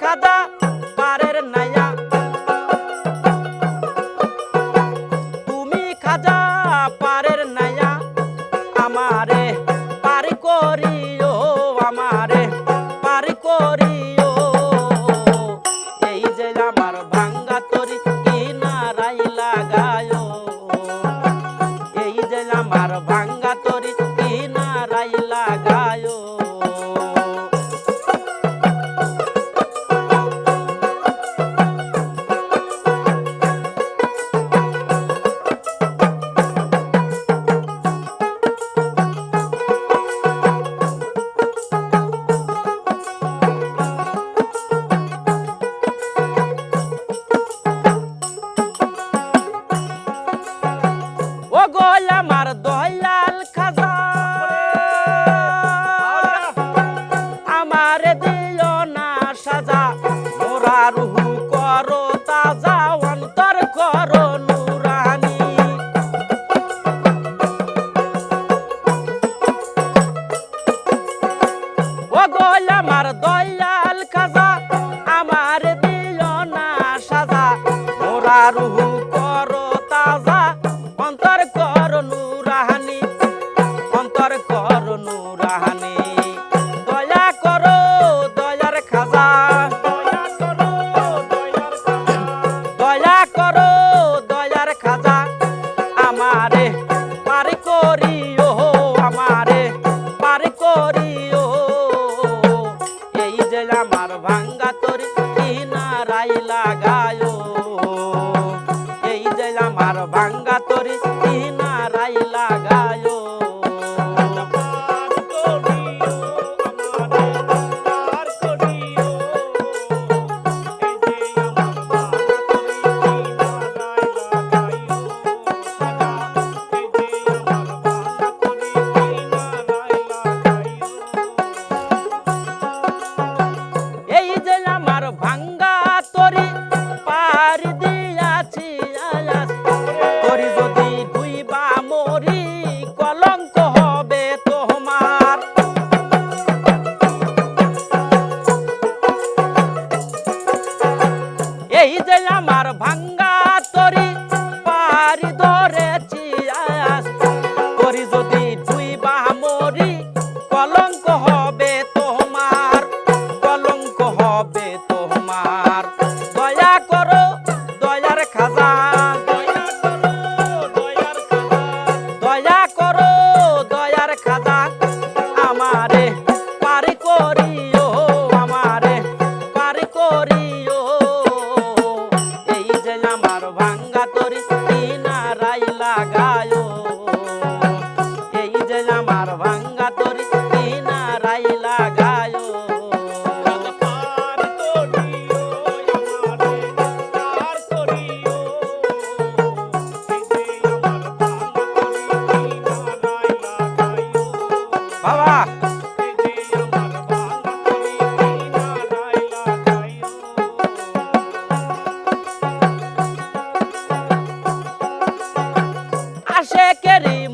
কাদা পারের নাইয়া তুমি খাজা পারের নাইয়া আমারে পারি করিয়া আমার রুহু কর তাজা, অন্তর কর নুরাহানি করো দয়ার খাজা। দয়া করো, দয়ার খাজা। আমারে পারি করি ওহো ভাঙ্গা তরি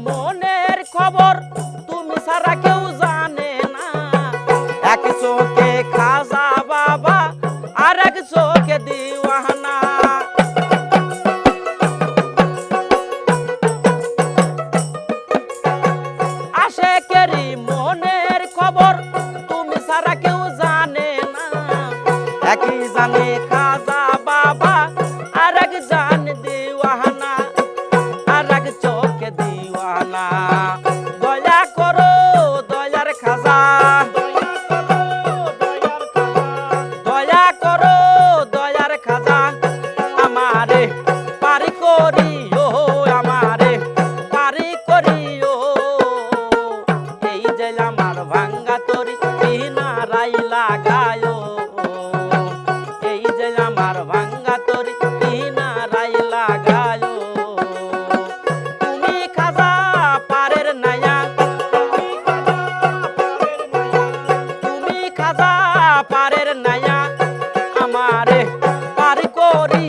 মনের খবর তুমি সারা কেউ জানে না। এক চোখে খাজা বাবা আর এক চোখে দিওয়ানা। মনের খবর তুমি কেউ জানে না। একই জানে Allah. করি